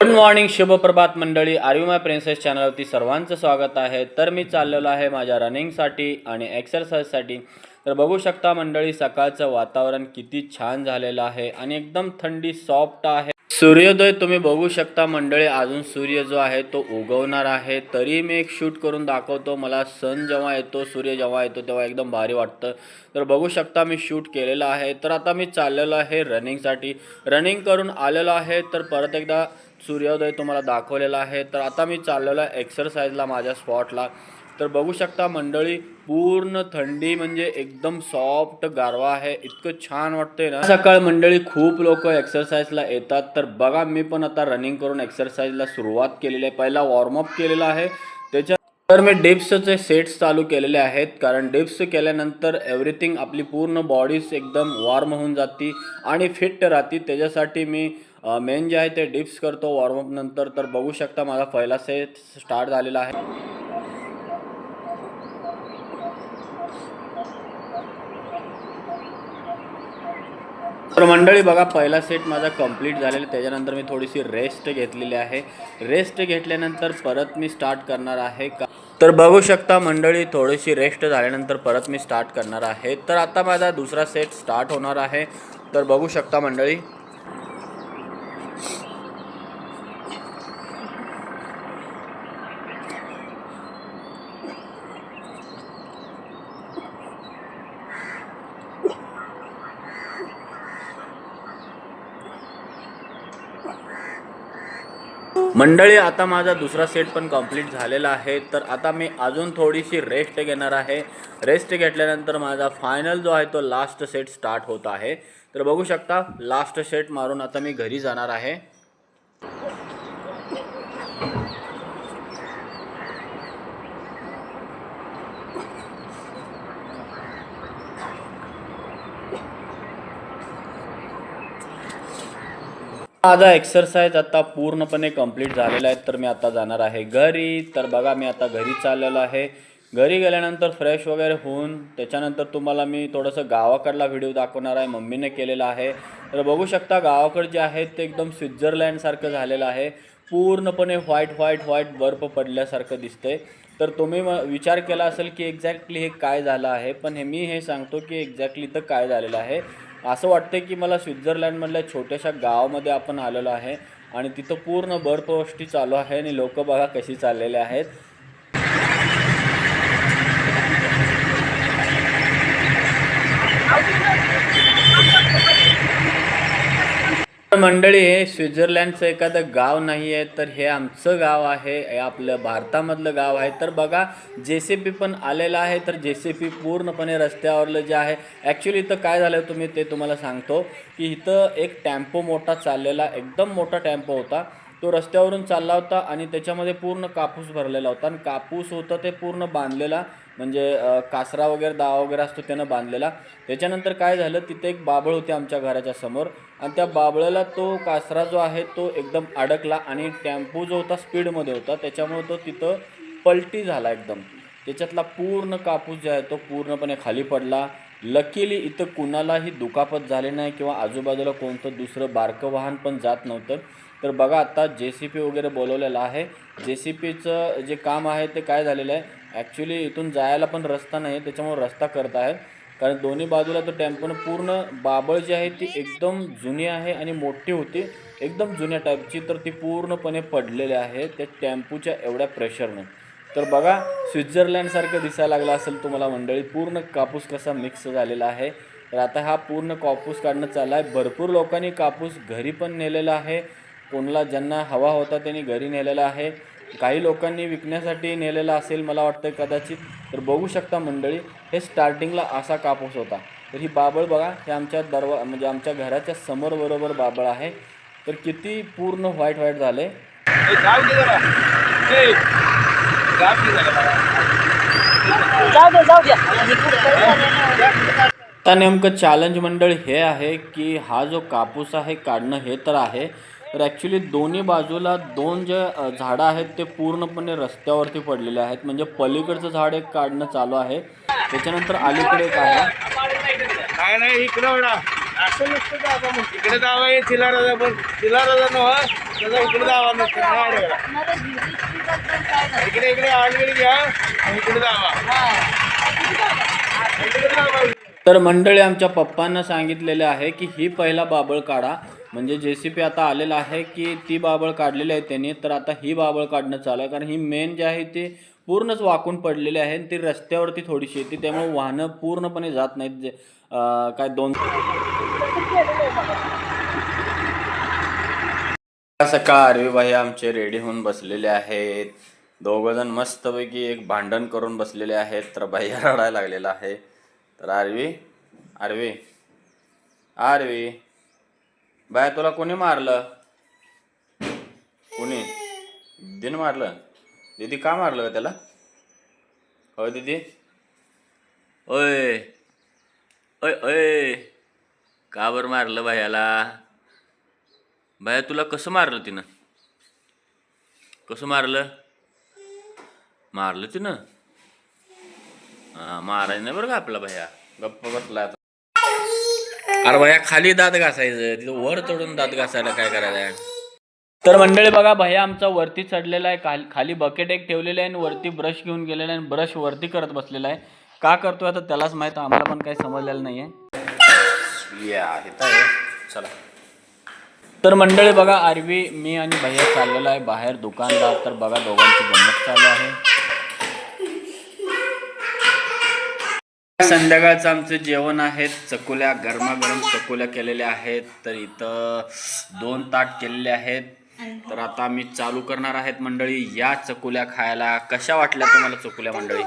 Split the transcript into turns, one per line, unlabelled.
Good morning शुभप्रभात मंडळी. आर्युमाय माय princess चॅनलवरती सर्वांचं स्वागत आहे. तर मी चाललेलो आहे माझ्या रनिंगसाठी आणि एक्सरसाइजसाठी तर बघू शकता मंडळी सकाळचं वातावरण किती छान झालेलं आहे आणि एकदम थंडी सॉफ्ट आहे. सूर्योदय तुम्ही बघू शकता मंडळी. अजून सूर्य जो आहे तो उगवणार आहे. तरी मी एक शूट करून दाखवतो. मला सन जेव्हा येतो सूर्य जेव्हा येतो तेव्हा एकदम भारी वाटतं. तर बघू शकता मी शूट केलेलं आहे. तर आता मी चाललेलो आहे रनिंगसाठी. रनिंग करून आलेलो आहे. तर परत एकदा सूर्योदय तुम्हाला दाखवलेला आहे. तर आता मी चाललेलो आहे एक्सरसाइजला माझ्या स्पॉटला. तर बघू शकता मंडळी पूर्ण थंडी म्हणजे एकदम सॉफ्ट गारवा आहे. इतकं छान वाटतंय ना. सकाळ मंडळी खूप लोक एक्सरसाइजला येतात. तर बघा मी पण आता रनिंग करून एक्सरसाइजला सुरुवात केलेली आहे. पहिला वॉर्मअप केलेला आहे. त्याच्या तर मी डिप्सचे सेट्स चालू केलेले आहेत. कारण डिप्स केल्यानंतर एव्हरीथिंग आपली पूर्ण बॉडीज एकदम वॉर्म होऊन जाती आणि फिट राहते. त्याच्यासाठी मी मेन जे आहे ते डिप्स करतो वॉर्मअप नंतर. तर बघू शकता माझा पहिला सेट स्टार्ट झालेला आहे. तर मंडळी बघा पहिला सेट माझा कंप्लीट झालेला. आहे. त्याच्यानंतर मी थोडीशी रेस्ट घेतलेली आहे. रेस्ट घेतल्यानंतर परत मी स्टार्ट करणार आहे का? तर बघू शकता मंडळी थोडीशी रेस्ट झाल्यानंतर परत मी स्टार्ट करणार आहे. तर आता माझा दुसरा सेट स्टार्ट होणार आहे. तर बघू शकता मंडळी मंडळी आता माझा दुसरा सेट पण कंप्लीट झालेला आहे. तर आता मी अजून थोडीशी रेस्ट घेणार आहे. रेस्ट घेतल्यानंतर माझा फायनल जो आहे तो लास्ट सेट स्टार्ट होत आहे. तर बघू शकता लास्ट सेट मारून आता मी घरी जाणार आहे. माझा एक्सरसाइज आता पूर्णपणे कंप्लीट झालेला आहे तर मी आता जाणार आहे घरी. तर बघा मी आता घरी चाललेलो आहे. घरी गेल्यानंतर फ्रेश वगैरे होऊन त्याच्यानंतर तुम्हाला मी थोडंसं गावाकडला व्हिडिओ दाखवणार आहे मम्मीने केलेला आहे. तर बघू शकता गावाकडे जे आहे ते एकदम स्वित्झर्लँडसारखं झालेलं आहे. पूर्णपणे व्हाईट व्हाईट व्हाईट बर्फ पडल्यासारखं दिसतंय. तर तुम्ही म विचार केला असेल की एक्झॅक्टली हे काय झालं आहे पण हे मी हे सांगतो की एक्झॅक्टली तर काय झालेलं आहे. असं वाटतं की मला स्वित्झर्लंडमधल्या छोट्याशा गावामध्ये आपण आलेलो आहे आणि तिथं पूर्ण बर्फवृष्टी चालू आहे आणि लोक बघा कशी चाललेले आहेत तर मंडळी हे स्वित्झर्लंडचं एखादं गाव नाही आहे तर हे आमचं गाव आहे आपलं भारतामधलं गाव आहे. तर बघा जे सी पी पण आलेलं आहे तर जे सी पी पूर्णपणे रस्त्यावरलं जे आहे ॲक्च्युली इथं काय झालं तुम्ही ते तुम्हाला सांगतो की इथं एक टॅम्पो मोठा चाललेला एकदम मोठा टॅम्पो होता. तो रस्त्यावरून चालला होता आणि त्याच्यामध्ये पूर्ण कापूस भरलेला होता. आणि कापूस होता ते पूर्ण बांधलेला म्हणजे कासरा वगैरे दावा वगैरे असतो त्यानं बांधलेला. त्याच्यानंतर काय झालं तिथे एक बाबळ होती आमच्या घराच्या समोर. आणि त्या बाबळाला तो कासरा जो आहे तो एकदम अडकला आणि टेम्पो जो होता स्पीडमध्ये होता त्याच्यामुळे तो तिथं पलटी झाला एकदम. त्याच्यातला पूर्ण कापूस जो आहे तो पूर्णपणे खाली पडला. लकीली इथं कुणालाही दुखापत झाली नाही किंवा आजूबाजूला कोणतं दुसरं बारकं वाहन पण जात नव्हतं. तर बघा आता जे सी पी वगैरे बोलवलेलं आहे. जे सी पीचं जे काम आहे ते काय झालेलं आहे? ॲक्च्युली इथून जायला पण रस्ता नाही त्याच्यामुळे रस्ता करत आहेत. कारण दोन्ही बाजूला तो टेम्पोनं पूर्ण बाबळ जी आहे ती एकदम जुनी आहे आणि मोठी होती. एकदम जुन्या टाईपची तर ती पूर्णपणे पडलेली आहे. त्या टेम्पूच्या एवढ्या प्रेशरनं तर बघा स्वित्झर्लंडसारखं दिसायला लागलं असेल तुम्हाला मंडळी. पूर्ण कापूस कसा मिक्स झालेला आहे. तर आता हा पूर्ण कापूस काढणं चालला आहे. भरपूर लोकांनी कापूस घरी पण नेलेला आहे. कोणाला ज्यांना हवा होता त्यांनी घरी नेलेला आहे. काही लोकांनी विकण्यासाठी नेलेला असेल मला वाटतं कदाचित. तर बघू शकता मंडळी हे स्टार्टिंगला असा कापूस होता. तर ही बाबळ बघा हे आमच्या दरवा म्हणजे आमच्या घराच्या समोर बरोबर बाबळ आहे. तर किती पूर्ण व्हाईट व्हाईट झाले.
जाऊ दे जाऊ द्या
आता नेमकं चॅलेंज मंडळ हे आहे की हा जो कापूस आहे काढणं हे तर आहे. तर ॲक्च्युली दोन्ही बाजूला दोन जे झाडं आहेत ते पूर्णपणे रस्त्यावरती पडलेले आहेत. म्हणजे पलीकडचं झाड एक काढणं चालू आहे. त्याच्यानंतर अलीकडे एक आहे.
काय नाही इकडं असं नसतं इकडे दावा आहे तिला राजा पण. तिला राजा नव्हा त्याचा इकडे दावा नसतो. इकडे इकडे आलगडी घ्या आणि इकडे दावा इकडे दाबा
तर मंडळी आमच्या पप्पांना सांगितलेले आहे की ही पहिला बाबळ काढा. म्हणजे जे सी पी आता आलेला आहे की ती बाबळ काढलेली आहे त्यांनी तर आता ही बाबळ काढणं चालू आहे. कारण ही मेन जी आहे ती पूर्णच वाकून पडलेली आहे आणि ती रस्त्यावरती थोडीशी येते त्यामुळे वाहनं पूर्णपणे जात नाहीत. जे काय दोन सकाळ आरवी भाई आमचे रेडी होऊन बसलेले आहेत. दोघंजण मस्तपैकी एक भांडण करून बसलेले आहेत. तर भैया रडायला लागलेला आहे. तर आरवी आरवी आरवी. बाय तुला कोणी मारलं? कोणी? दीदीने मारलं? दीदी का मारलं का त्याला? होय दीदी. ओय ओय ओय. का बरं मारलं भायाला भाया तुला कसं मारलं तिनं? कसं मारलं? मारलं तिनं? हा मारायचं नाही बरं का आपला भैया. गप्प बसला आता. अरे भैया खाली दात घासायचं. तिथं वर चढून दात घासायला काय करायचं? आहे तर मंडळी बघा भैया आमचा वरती चढलेला आहे. खाली खाली बकेट एक ठेवलेला आहे आणि वरती ब्रश घेऊन गेलेला आहे आणि ब्रश वरती करत बसलेला आहे. का करतोय आता त्यालाच माहीत आम्हाला पण काही समजलेलं नाही आहे या इथं आहे. चला. तर मंडळी बघा आरवी मी आणि भैया चाललेलो आहे बाहेर दुकानदार. तर बघा दोघांची गंमत चालू आहे. संध्याकाळचं आमचं जेवण आहे चकुल्या गरमागरम चकुल्या केलेल्या आहेत तर इथं दोन ताट केलेले आहेत. तर आता आम्ही चालू करणार आहेत मंडळी या चकुल्या खायला. कशा वाटल्या तुम्हाला चकुल्या मंडळी?